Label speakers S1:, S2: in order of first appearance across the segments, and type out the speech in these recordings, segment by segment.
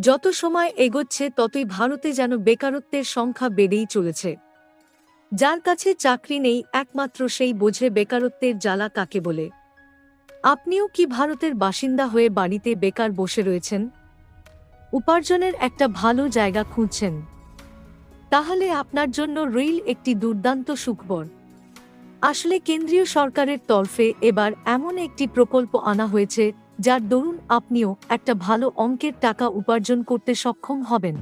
S1: যত সময় এগোচ্ছে, ততই ভারতে যেন বেকারত্বের সংখ্যা বেড়েই চলেছে। যার কাছে চাকরি নেই, একমাত্র সেই বোঝে বেকারত্বের জ্বালা কাকে বলে। আপনিও কি ভারতের বাসিন্দা হয়ে বাড়িতে বেকার বসে রয়েছেন? উপার্জনের একটা ভালো জায়গা খুঁজছেন। তাহলে আপনার জন্য রিল একটি দুর্দান্ত সুখবর। আসলে কেন্দ্রীয় সরকারের তরফে এবার এমন একটি প্রকল্প আনা হয়েছে যার দরুন আপনিও একটা ভালো অঙ্কের টাকা উপার্জন করতে সক্ষম হবেন।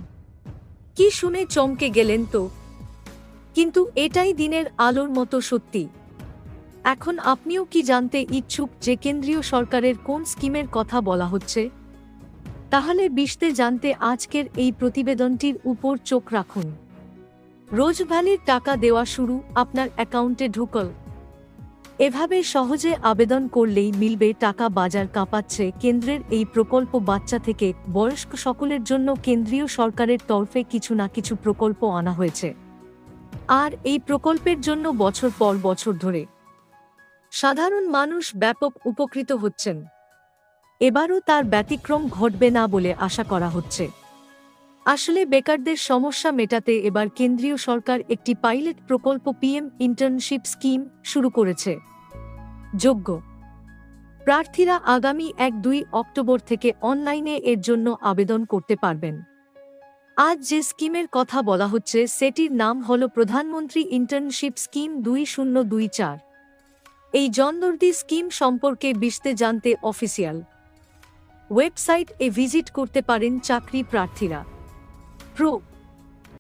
S1: কি শুনে চমকে গেলেন তো? কিন্তু এটাই দিনের আলোর মতো সত্যি। এখন আপনিও কি জানতে ইচ্ছুক যে কেন্দ্রীয় সরকারের কোন স্কিমের কথা বলা হচ্ছে? তাহলে বিশতে জানতে আজকের এই প্রতিবেদনটির উপর চোখ রাখুন। রোজ ভ্যালির টাকা দেওয়া শুরু আপনার অ্যাকাউন্টে ঢুকল। এভাবে সহজে আবেদন করলেই মিলবে টাকা বাজার কাঁপাচ্ছে কেন্দ্রের এই প্রকল্প বাচ্চা থেকে বয়স্ক সকলের জন্য কেন্দ্রীয় সরকারের তরফে কিছু না কিছু প্রকল্প আনা হয়েছে। আর এই প্রকল্পের জন্য বছর পর বছর ধরে সাধারণ মানুষ ব্যাপক উপকৃত হচ্ছেন। এবারও তার ব্যতিক্রম ঘটবে না বলে আশা করা হচ্ছে। আসলে বেকারদের সমস্যা মেটাতে এবার কেন্দ্রীয় সরকার একটি পাইলট প্রকল্প পিএম ইন্টার্নশিপ স্কিম শুরু করেছে। যোগ্য প্রার্থীরা আগামী এক দুই অক্টোবর থেকে অনলাইনে এর জন্য আবেদন করতে পারবেন। আজ যে স্কিমের কথা বলা হচ্ছে, সেটির নাম হল প্রধানমন্ত্রী ইন্টার্নশিপ স্কিম দুই শূন্য দুই চার। এই জনদর্দি স্কিম সম্পর্কে বিশতে জানতে অফিসিয়াল ওয়েবসাইট এ ভিজিট করতে পারেন চাকরি প্রার্থীরা। প্রো